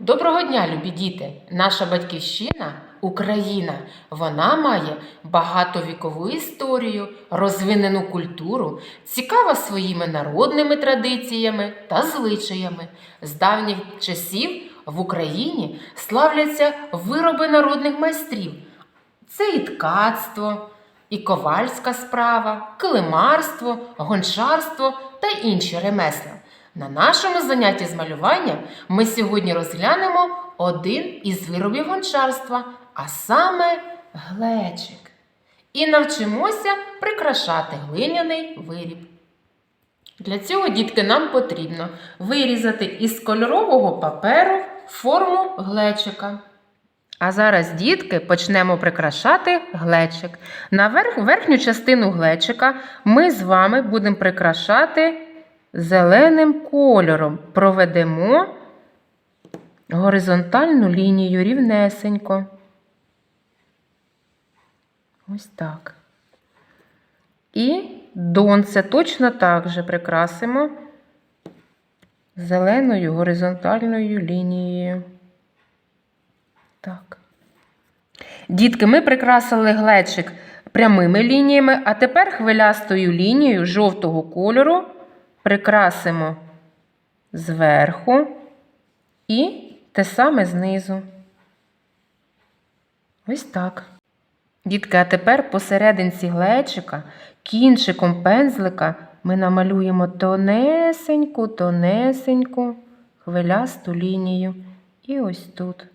Доброго дня, любі діти! Наша батьківщина Україна. Вона має багатовікову історію, розвинену культуру, цікава своїми народними традиціями та звичаями. З давніх часів в Україні славляться вироби народних майстрів. Це і ткацтво, і ковальська справа, килимарство, гончарство та інші ремесла. На нашому занятті з малювання ми сьогодні розглянемо один із виробів гончарства, а саме глечик. І навчимося прикрашати глиняний виріб. Для цього, дітки, нам потрібно вирізати із кольорового паперу форму глечика. А зараз, дітки, почнемо прикрашати глечик. На верх, верхню частину глечика ми з вами будемо прикрашати зеленим кольором. Проведемо горизонтальну лінію рівнесенько. Ось так. І донце точно так же прикрасимо зеленою горизонтальною лінією. Так. Дітки, ми прикрасили глечик прямими лініями, а тепер хвилястою лінією жовтого кольору прикрасимо зверху і те саме знизу. Ось так. Дітки, а тепер посерединці глечика, кінчиком пензлика ми намалюємо тонесеньку, тонесеньку хвилясту лінію. І ось тут.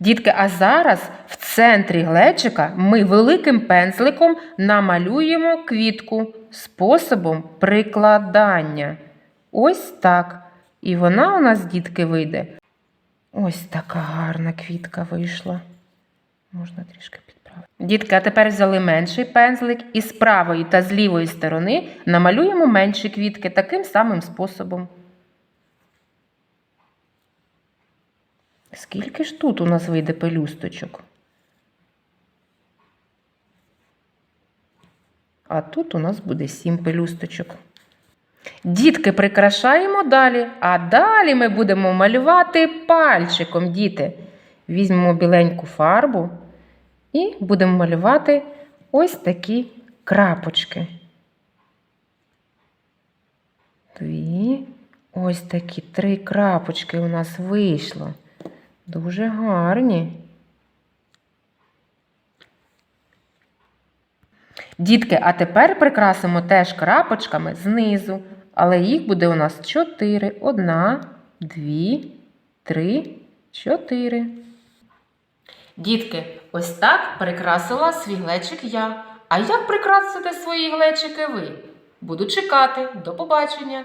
Дітки, а зараз в центрі глечика ми великим пензликом намалюємо квітку способом прикладання. Ось так. І вона у нас, дітки, вийде. Ось така гарна квітка вийшла. Можна трішки підправити. Дітки, а тепер взяли менший пензлик і з правої та з лівої сторони намалюємо менші квітки таким самим способом. Скільки ж тут у нас вийде пелюсточок? А тут у нас буде сім пелюсточок. Дітки прикрашаємо далі, а далі ми будемо малювати пальчиком, діти. Візьмемо біленьку фарбу і будемо малювати ось такі крапочки. Дві. Ось такі три крапочки у нас вийшло. Дуже гарні. Дітки, а тепер прикрасимо теж крапочками знизу, але їх буде у нас чотири. Одна, дві, три, чотири. Дітки, ось так прикрасила свій глечик я. А як прикрасите свої глечики ви? Буду чекати. До побачення!